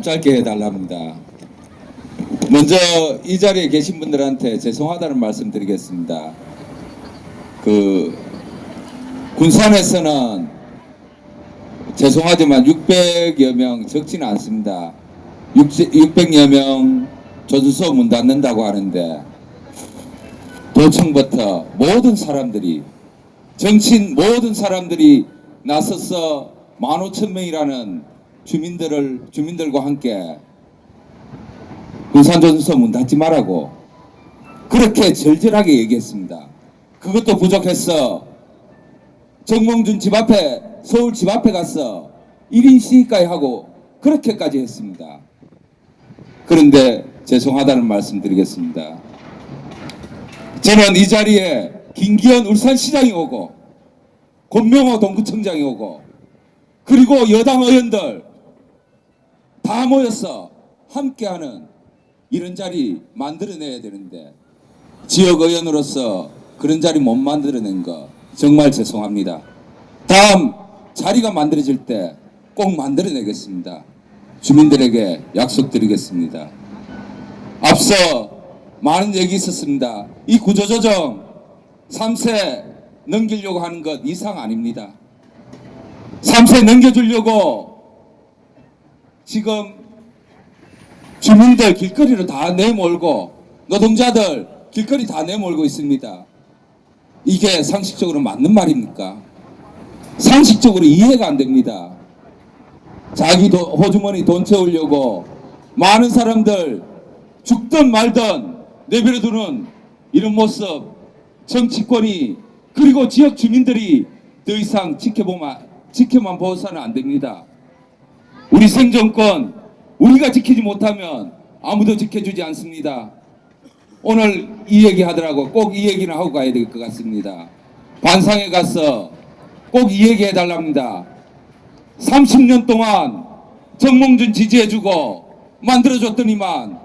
짧게 해달랍니다. 먼저 이 자리에 계신 분들한테 죄송하다는 말씀 드리겠습니다. 그 군산에서는 죄송하지만 600여 명 적지는 않습니다. 600여 명 조준소 문 닫는다고 하는데 도청부터 모든 사람들이 정치인 모든 사람들이 나서서 15,000명이라는 주민들을 주민들과 함께 군산조선소 문 닫지 말라고 그렇게 절절하게 얘기했습니다. 그것도 부족해서 정몽준 집 앞에 서울 집 앞에 가서 1인 시위까지 하고 그렇게까지 했습니다. 그런데 죄송하다는 말씀 드리겠습니다. 저는 이 자리에 김기현 울산시장이 오고 권명호 동구청장이 오고 그리고 여당 의원들 다 모여서 함께하는 이런 자리 만들어내야 되는데 지역 의원으로서 그런 자리 못 만들어낸 거 정말 죄송합니다. 다음 자리가 만들어질 때 꼭 만들어내겠습니다. 주민들에게 약속드리겠습니다. 앞서 많은 얘기 있었습니다. 이 구조조정 3세 넘기려고 하는 것 이상 아닙니다. 3세 넘겨주려고 지금 주민들 길거리로 다 내몰고 노동자들 길거리 다 내몰고 있습니다. 이게 상식적으로 맞는 말입니까? 상식적으로 이해가 안 됩니다. 자기 도, 호주머니 돈 채우려고 많은 사람들 죽든 말든 내버려두는 이런 모습 정치권이 그리고 지역 주민들이 더 이상 지켜보만 지켜만 보서는 안 됩니다. 우리 생존권 우리가 지키지 못하면 아무도 지켜주지 않습니다. 오늘 이 얘기 하더라고 꼭 이 얘기는 하고 가야 될 것 같습니다. 반상에 가서 꼭 이 얘기 해달랍니다. 30년 동안 정몽준 지지해주고 만들어줬더니만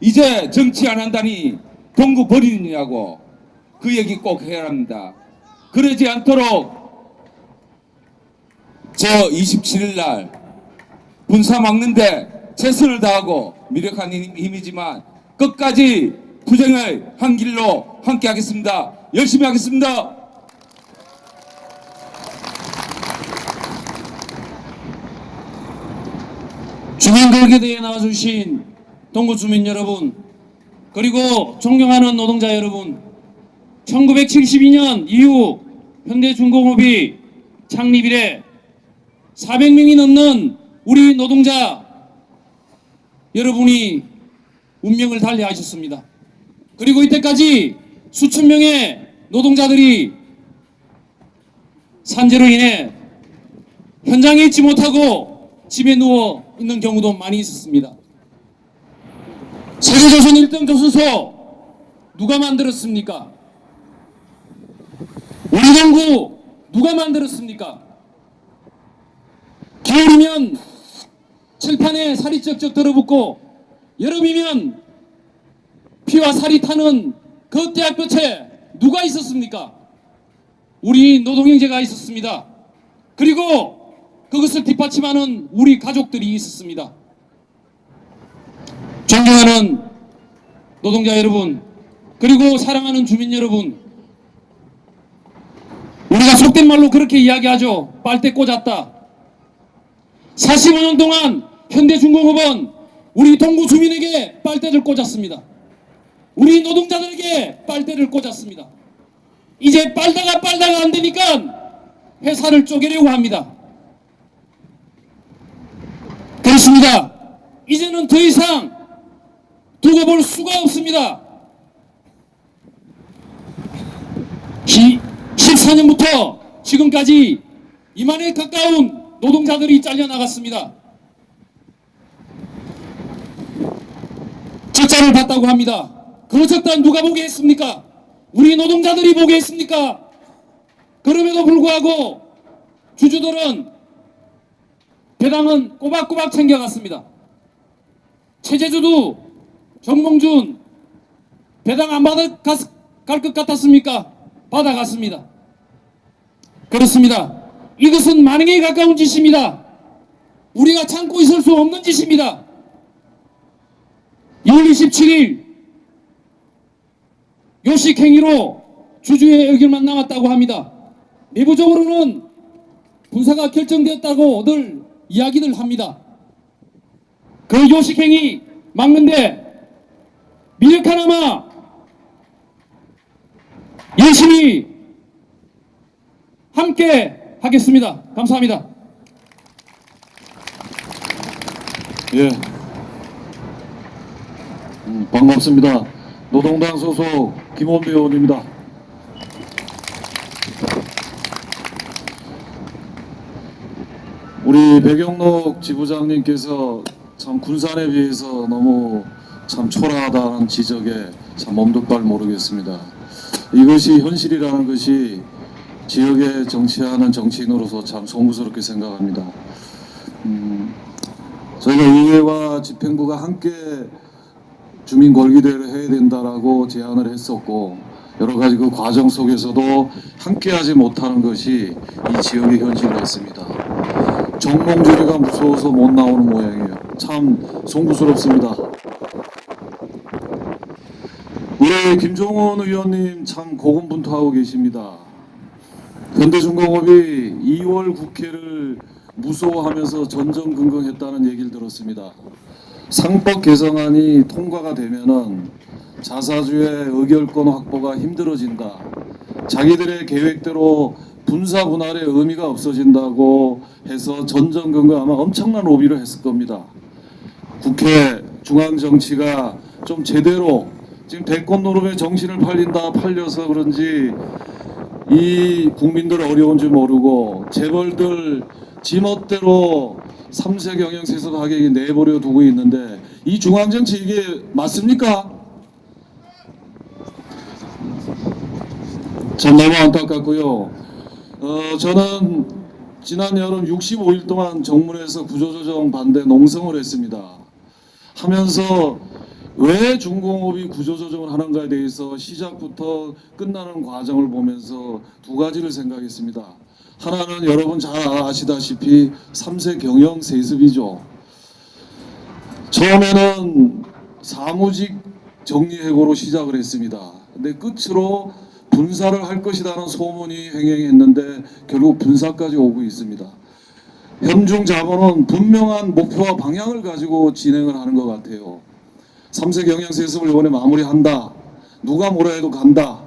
이제 정치 안 한다니 동구 버리느냐고 그 얘기 꼭 해야 합니다. 그러지 않도록 저 27일 날 군사 막는데 최선을 다하고 미력한 힘- 힘이지만 끝까지 투쟁의 한 길로 함께 하겠습니다. 열심히 하겠습니다. 주민들에게 나와주신 동구 주민 여러분 그리고 존경하는 노동자 여러분 1972년 이후 현대중공업이 창립 이래 400명이 넘는 우리 노동자 여러분이 운명을 달리하셨습니다. 그리고 이때까지 수천 명의 노동자들이 산재로 인해 현장에 있지 못하고 집에 누워 있는 경우도 많이 있었습니다. 세계조선 1등 조선소 누가 만들었습니까? 우리 동구 누가 만들었습니까? 겨울이면 칠판에 살이 쩍쩍 들어붙고 여름이면 피와 살이 타는 그 대학교체 누가 있었습니까? 우리 노동형제가 있었습니다. 그리고 그것을 뒷받침하는 우리 가족들이 있었습니다. 존경하는 노동자 여러분, 그리고 사랑하는 주민 여러분, 우리가 속된 말로 그렇게 이야기하죠. 빨대 꽂았다. 45년 동안 현대중공업은 우리 동구 주민에게 빨대를 꽂았습니다. 우리 노동자들에게 빨대를 꽂았습니다. 이제 빨다가 빨다가 안 되니까 회사를 쪼개려고 합니다. 그렇습니다. 이제는 더 이상 두고 볼 수가 없습니다. 14년부터 지금까지 2만에 가까운 노동자들이 잘려나갔습니다. 적자를 봤다고 합니다. 그 적자 누가 보게 했습니까? 우리 노동자들이 보게 했습니까? 그럼에도 불구하고 주주들은 배당은 꼬박꼬박 챙겨갔습니다. 체제주도 정몽준 배당 안 받아 갈것 같았습니까? 받아갔습니다. 그렇습니다. 이것은 만행에 가까운 짓입니다. 우리가 참고 있을 수 없는 짓입니다. 2월 27일 요식 행위로 주주의 의견만 남았다고 합니다. 내부적으로는 분사가 결정되었다고 늘 이야기를 합니다. 그 요식 행위 막는데 미력 하나마 열심히 함께 하겠습니다. 감사합니다. 예. 음, 반갑습니다. 노동당 소속 김원배 의원입니다. 우리 배경록 지부장님께서 참 군산에 비해서 너무 참 초라하다는 지적에 참 엄두발 모르겠습니다. 이것이 현실이라는 것이 지역에 정치하는 정치인으로서 참 송구스럽게 생각합니다. 저희가 의회와 집행부가 함께 주민 권리대회를 해야 된다라고 제안을 했었고 여러 가지 그 과정 속에서도 함께하지 못하는 것이 이 지역의 현실이었습니다. 정몽주리가 무서워서 못 나오는 모양이에요. 참 송구스럽습니다. 우리 김종원 의원님 참 고군분투하고 계십니다. 현대중공업이 2월 국회를 무소화하면서 전전긍긍했다는 얘기를 들었습니다. 상법 개정안이 통과가 되면은 자사주의 의결권 확보가 힘들어진다. 자기들의 계획대로 분사 분할의 의미가 없어진다고 해서 전전긍긍 아마 엄청난 로비를 했을 겁니다. 국회 중앙 정치가 좀 제대로 지금 대권 노름에 정신을 팔린다 팔려서 그런지 이 국민들 어려운 줄 모르고 재벌들 지멋대로 삼세 경영 세습 하게 내버려 두고 있는데 이 중앙 정치 이게 맞습니까? 참 너무 안타깝고요. 어, 저는 지난 여름 65일 동안 정문에서 구조조정 반대 농성을 했습니다. 하면서 왜 중공업이 구조조정을 하는가에 대해서 시작부터 끝나는 과정을 보면서 두 가지를 생각했습니다. 하나는 여러분 잘 아시다시피 3세 경영 세습이죠. 처음에는 사무직 정리해고로 시작을 했습니다. 근데 끝으로 분사를 할 것이라는 소문이 횡행했는데 결국 분사까지 오고 있습니다. 현중 자본은 분명한 목표와 방향을 가지고 진행을 하는 것 같아요. 3세 경영 세습을 이번에 마무리한다. 누가 뭐라 해도 간다.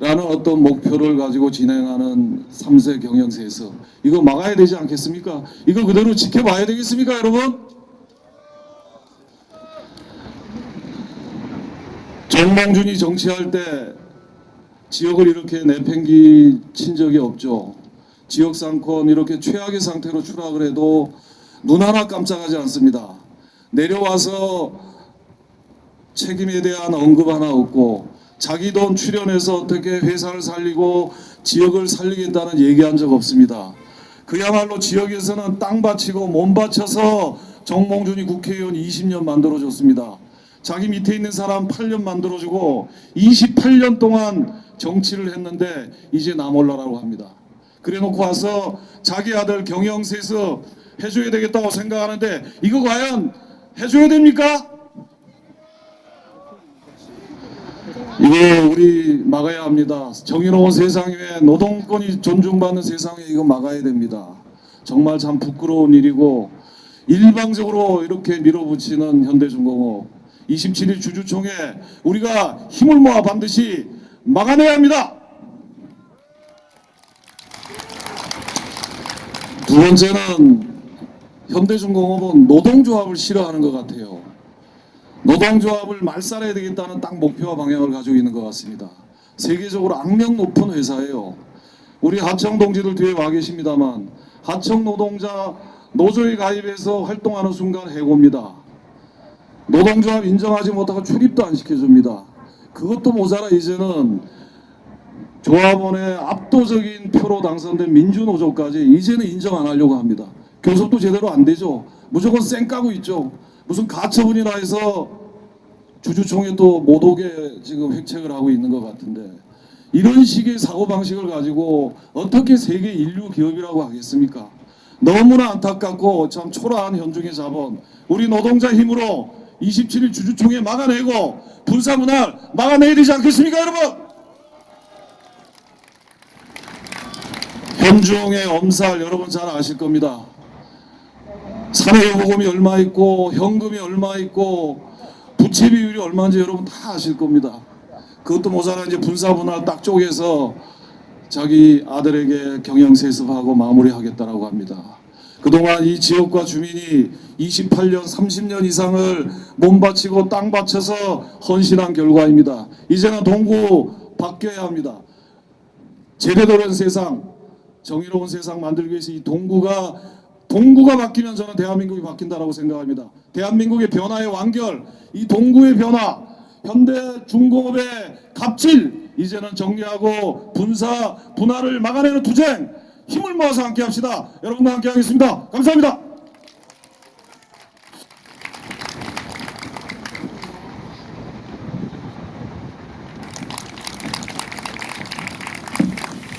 라는 어떤 목표를 가지고 진행하는 3세 경영 세습. 이거 막아야 되지 않겠습니까? 이거 그대로 지켜봐야 되겠습니까, 여러분? 정몽준이 정치할 때 지역을 이렇게 내팽기 친 적이 없죠. 지역 상권 이렇게 최악의 상태로 추락을 해도 눈 하나 깜짝하지 않습니다. 내려와서 책임에 대한 언급 하나 없고 자기 돈 출연해서 어떻게 회사를 살리고 지역을 살리겠다는 얘기한 적 없습니다. 그야말로 지역에서는 땅 바치고 몸 바쳐서 정몽준이 국회의원 20년 만들어줬습니다. 자기 밑에 있는 사람 8년 만들어주고 28년 동안 정치를 했는데 이제 나 몰라라고 합니다. 그래놓고 와서 자기 아들 경영세서 해줘야 되겠다고 생각하는데 이거 과연 해줘야 됩니까? 이거 우리 막아야 합니다. 정의로운 세상에 노동권이 존중받는 세상에 이거 막아야 됩니다. 정말 참 부끄러운 일이고 일방적으로 이렇게 밀어붙이는 현대중공업 27일 주주총회 우리가 힘을 모아 반드시 막아내야 합니다. 두 번째는 현대중공업은 노동조합을 싫어하는 것 같아요. 노동조합을 말살해야 되겠다는 딱 목표와 방향을 가지고 있는 것 같습니다. 세계적으로 악명 높은 회사예요. 우리 하청 동지들 뒤에 와 계십니다만 하청 노동자 노조에 가입해서 활동하는 순간 해고입니다. 노동조합 인정하지 못하고 출입도 안 시켜줍니다. 그것도 모자라 이제는 조합원의 압도적인 표로 당선된 민주노조까지 이제는 인정 안 하려고 합니다. 교섭도 제대로 안 되죠. 무조건 쌩 까고 있죠. 무슨 가처분이나 해서 주주총회 또 못 오게 지금 획책을 하고 있는 것 같은데 이런 식의 사고방식을 가지고 어떻게 세계 인류 기업이라고 하겠습니까? 너무나 안타깝고 참 초라한 현중의 자본 우리 노동자 힘으로 27일 주주총회 막아내고 분사문화를 막아내야 되지 않겠습니까 여러분? 현중의 엄살 여러분 잘 아실 겁니다. 사내요금이 얼마 있고 현금이 얼마 있고 부채 비율이 얼마인지 여러분 다 아실 겁니다. 그것도 모자라 이제 분사분할 딱 쪼개서 자기 아들에게 경영 세습하고 마무리하겠다라고 합니다. 그동안 이 지역과 주민이 28년, 30년 이상을 몸 바치고 땅 바쳐서 헌신한 결과입니다. 이제는 동구 바뀌어야 합니다. 제대로 된 세상, 정의로운 세상 만들기 위해서 이 동구가 동구가 바뀌면 저는 대한민국이 바뀐다라고 생각합니다. 대한민국의 변화의 완결, 이 동구의 변화, 현대 중공업의 갑질 이제는 정리하고 분사 분할을 막아내는 투쟁 힘을 모아서 함께 합시다. 여러분과 함께 하겠습니다. 감사합니다.